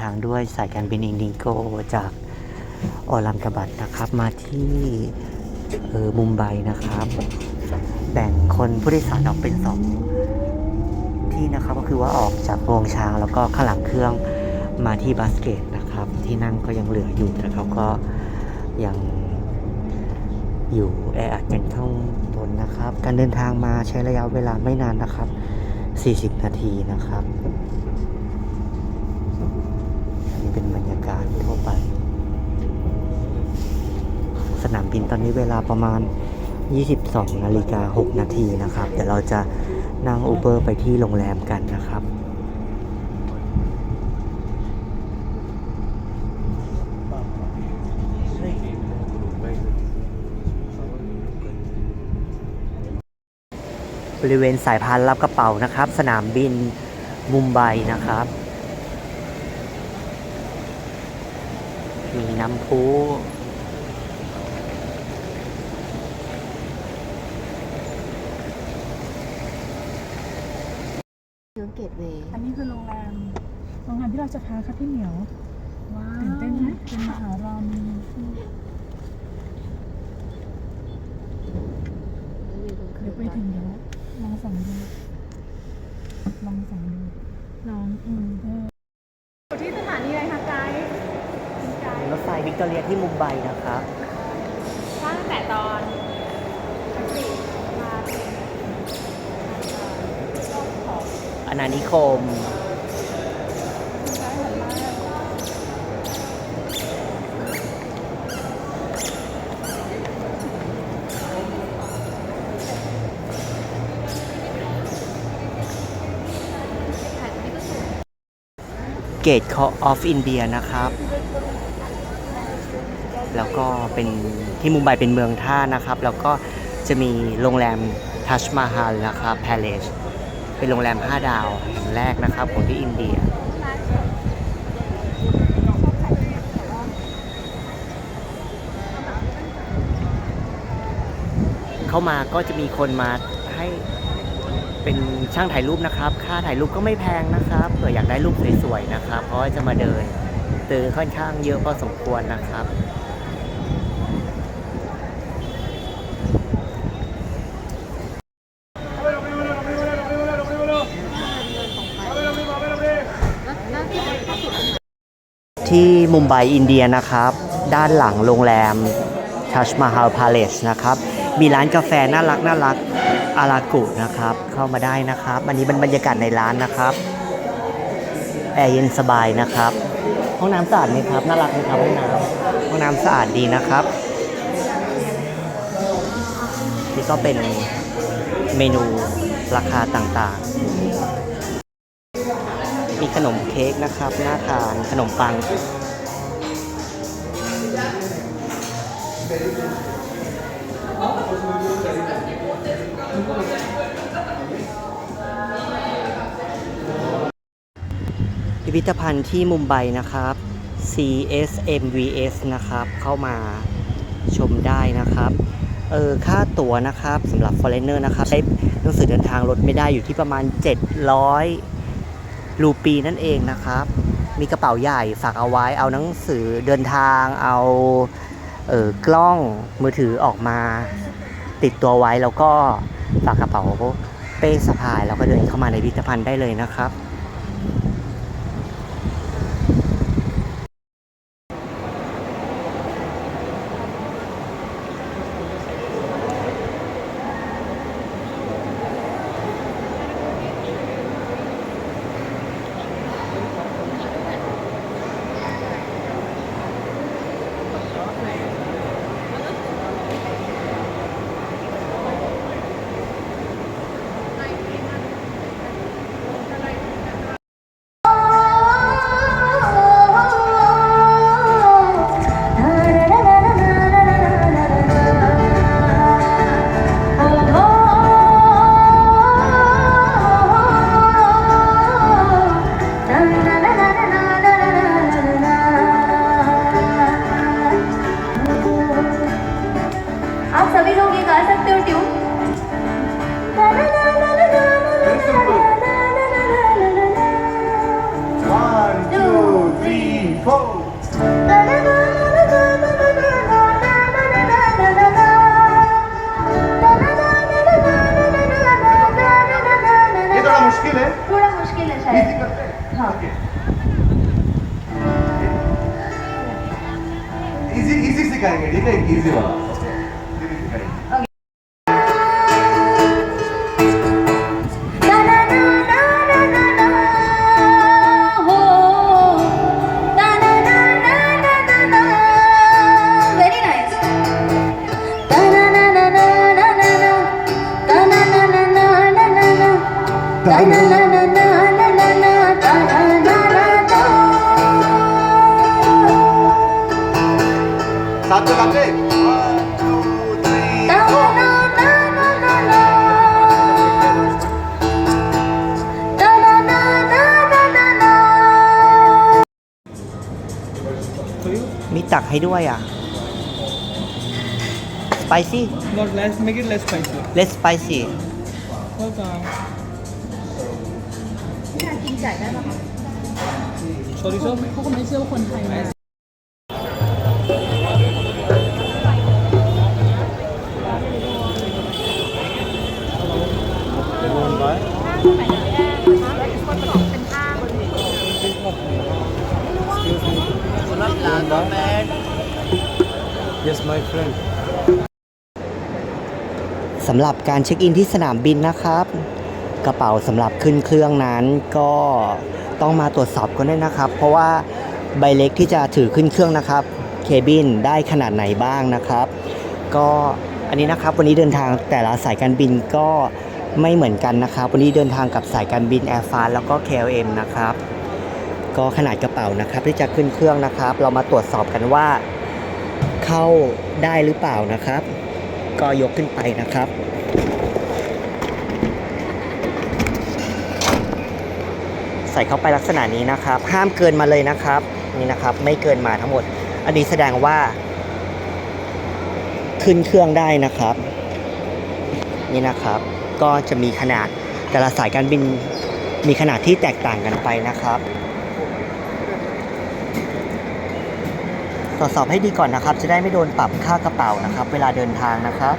ทางด้วยสายการบินอินดิโกจากออลัมกบัดนะครับ มาที่เออมุมไบนะครับ แบ่งคนผู้โดยสารออกเป็นสองที่นะครับก็คือว่าออกจากโรงช้างแล้วก็ข้างหลังเครื่องมาที่บาสเกตนะครับ ที่นั่งก็ยังเหลืออยู่แต่เขาก็ยังอยู่แออัดกันข้างบนนะครับ การเดินทางมาใช้ระยะเวลาไม่นานนะครับ 40 นาทีนะครับ เป็นบรรยากาศทั่วไป สนามบินตอนนี้เวลาประมาณ 22นาฬิกา6นาทีนะครับ เดี๋ยวเราจะนั่งอูเบอร์ไปที่โรงแรมกันนะครับบริเวณสายพานรับกระเป๋านะครับ สนามบินมุมไบนะครับ มีน้ำพุยูเกตเวย์อันนี้คือโรงแรม โรงแรมที่เราจะพักค่ะพี่เหมียว ว้าตื่นเต้นไหมเป็นมหารามเดี๋ยวไปถึงเดี๋ยวลองส่องดู ลองส่องดู ลองอืมเออที่สถานีอะไรคะไกด์ไกด์ รถไฟวิก ตอเรียที่มุมไบนะครับตั้งแต่ตอนสี่มาถึงอนานิคมเกตคอออฟอินเดียนะครับ แล้วก็เป็นที่มุมไบเป็นเมืองท่านะครับ แล้วก็จะมีโรงแรมทัชมาฮาลนะครับแพเลสเป็นโรงแรม 5 ดาวแห่งแรกนะครับของที่อินเดีย เข้ามาก็จะมีคนมาให้เป็นช่างถ่ายรูปนะครับ ค่าถ่ายรูปก็ไม่แพงนะครับ เผื่ออยากได้รูปสวยๆนะครับ เพราะจะมาเดินเตือค่อนข้างเยอะพอสมควรนะครับ ที่มุมไบอินเดียนะครับ ด้านหลังโรงแรมทัชมาฮาลพาเลสนะครับ มีร้านกาแฟน่ารักน่ารักอารากุนะครับ เข้ามาได้นะครับ อันนี้เป็นบรรยากาศในร้านนะครับแอร์เย็นสบายนะครับ ห้องน้ำสะอาดไหมครับ น่ารักไหมครับห้องน้ำห้องน้ำสะอาดดีนะครับนี่ก็เป็นเมนูราคาต่างๆ ขนมเค้กนะครับน่าทานขนมปัง พิพิธภัณฑ์ที่มุมไบนะครับ CSMVS นะครับ เข้ามาชมได้นะครับเออค่าตั๋วนะครับสำหรับ foreigner นะครับ ใช้หนังสือเดินทางลดไม่ได้อยู่ที่ประมาณ 700 รูปีนั่นเองนะครับ มีกระเป๋าใหญ่ฝากเอาไว้เอาหนังสือเดินทางเอาเออกล้องมือถือออกมาติดตัวไว้แล้วก็ฝากกระเป๋าเป้สะพายแล้วก็เดินเข้ามาในพิพิธภัณฑ์ได้เลยนะครับ इजी करते हैं हाँ इजी इजी सिखाएंगे ठीक है इजी वाला ำด้วยกันดิ One, two, three, four มีตักให้ด้วยอะ spicy Not less, make it less spicy. less spicy Hold on. ที่นายกินไก่ได้ปะคะ Sorry, sir. เขาก็ไม่เชื่อว่าคนไทยนะ Yes, my friend. สำหรับการเช็คอินที่สนามบินนะครับ กระเป๋าสำหรับขึ้นเครื่องนั้นก็ต้องมาตรวจสอบกันด้วยนะครับ เพราะว่าใบเล็กที่จะถือขึ้นเครื่องนะครับเคบินได้ขนาดไหนบ้างนะครับ ก็อันนี้นะครับวันนี้เดินทางแต่ละสายการบินก็ไม่เหมือนกันนะครับ วันนี้เดินทางกับสายการบินแอร์ฟาแล้วก็ KLM นะครับ ก็ขนาดกระเป๋านะครับที่จะขึ้นเครื่องนะครับ เรามาตรวจสอบกันว่า เข้าได้หรือเปล่านะครับ ก็ยกขึ้นไปนะครับ ใส่เข้าไปลักษณะนี้นะครับ ห้ามเกินมาเลยนะครับนี่นะครับไม่เกินมาทั้งหมด อันนี้แสดงว่า ขึ้นเครื่องได้นะครับ นี่นะครับ ก็จะมีขนาดแต่ละสายการบินมีขนาดที่แตกต่างกันไปนะครับ ตรวจสอบให้ดีก่อนนะครับ จะได้ไม่โดนปรับค่ากระเป๋านะครับ เวลาเดินทางนะครับ